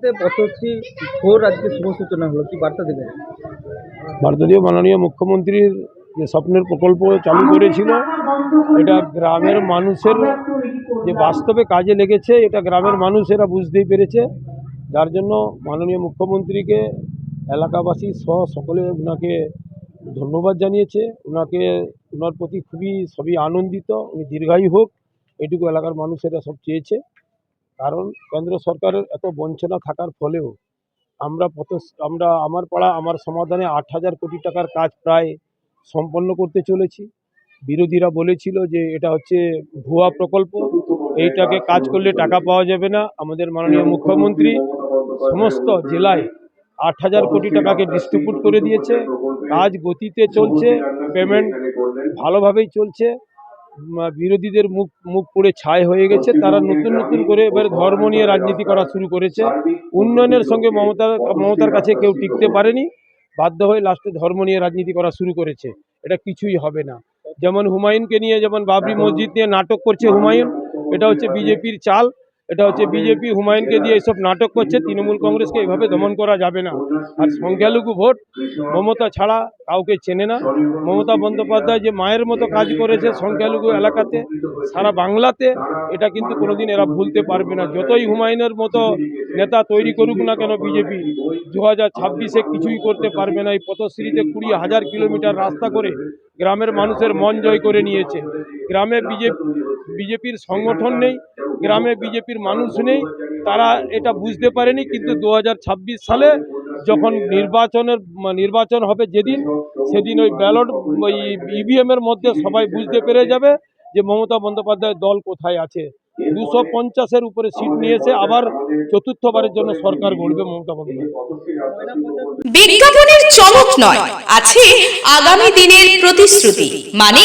এলাকাতে পথশ্রী ঘোর আজকে শুভ সূচনা হলো। কি বার্তা দেবেন? ভারতীয় মাননীয় মুখ্যমন্ত্রীর যে স্বপ্নের প্রকল্প চালু করেছিল, এটা গ্রামের মানুষের যে বাস্তবে কাজে লেগেছে, এটা গ্রামের মানুষেরা বুঝতেই পেরেছে। যার জন্য মাননীয় মুখ্যমন্ত্রীকে এলাকাবাসী সহ সকলে ওনাকে ধন্যবাদ জানিয়েছে। ওনাকে ওনার প্রতি খুবই, সবই আনন্দিত। উনি দীর্ঘায়ু হোক, এটুকু এলাকার মানুষেরা সব চেয়েছে। কারণ কেন্দ্র সরকারের এত বঞ্চনা থাকার ফলেও আমরা আমরা আমার পাড়া, আমার সমাধানে আট হাজার কোটি টাকার কাজ প্রায় সম্পন্ন করতে চলেছি। বিরোধীরা বলেছিল যে এটা হচ্ছে ভুয়া প্রকল্প, এইটাকে কাজ করলে টাকা পাওয়া যাবে না। আমাদের মাননীয় মুখ্যমন্ত্রী সমস্ত জেলায় আট হাজার কোটি টাকাকে ডিস্ট্রিবিউট করে দিয়েছে। কাজ গতিতে চলছে পেমেন্ট ভালোভাবেই চলছে। বিরোধীদের মুখ মুখ পড়ে ছাই হয়ে গেছে। তারা নতুন নতুন করে এবার ধর্ম নিয়ে রাজনীতি করা শুরু করেছে। উন্নয়নের সঙ্গে মমতা, মমতার কাছে কেউ টিকতে পারেনি। বাধ্য হয়ে লাস্টে ধর্ম নিয়ে রাজনীতি করা শুরু করেছে। এটা কিছুই হবে না। যেমন হুমায়ুনকে নিয়ে, যেমন বাবরি মসজিদ নিয়ে নাটক করছে হুমায়ুন, এটা হচ্ছে বিজেপির চাল। এটা হচ্ছে বিজেপি হুমায়ুনকে দিয়ে এইসব নাটক করছে, তৃণমূল কংগ্রেসকে এভাবে দমন করা যাবে না। আর সংখ্যালঘু ভোট মমতা ছাড়া কাউকে চেনে না। মমতা বন্দ্যোপাধ্যায় যে মায়ের মতো কাজ করেছে সংখ্যালঘু এলাকাতে, সারা বাংলাতে, এটা কিন্তু কোনোদিন এরা ভুলতে পারবে না। যতই হুমায়ুনের মতো নেতা তৈরি করুক না কেন বিজেপি দু হাজার ছাব্বিশে কিছুই করতে পারবে না। এই পথশ্রীতে কুড়ি হাজার কিলোমিটার রাস্তা করে গ্রামের মানুষের মন জয় করে নিয়েছে। গ্রামে বিজেপি বিজেপির সংগঠন নেই, গ্রামে বিজেপির মানুষ নেই, তারা এটা বুঝতে পারেনি, কিন্তু দু হাজার ছাব্বিশ সালে যখন নির্বাচনের নির্বাচন হবে যেদিন, সেদিন ওই ব্যালট, ওই ইভিএমের মধ্যে সবাই বুঝতে পেরে যাবে যে মমতা বন্দ্যোপাধ্যায়ের দল কোথায় আছে। দুশো পঞ্চাশের উপরে সিট নিয়েছে আবার চতুর্থবারের জন্য সরকার গড়বে মমতা বন্দ্যোপাধ্যায়। বিজ্ঞাপনের চমক নয়, আছে আগামী দিনের প্রতিশ্রুতি মানে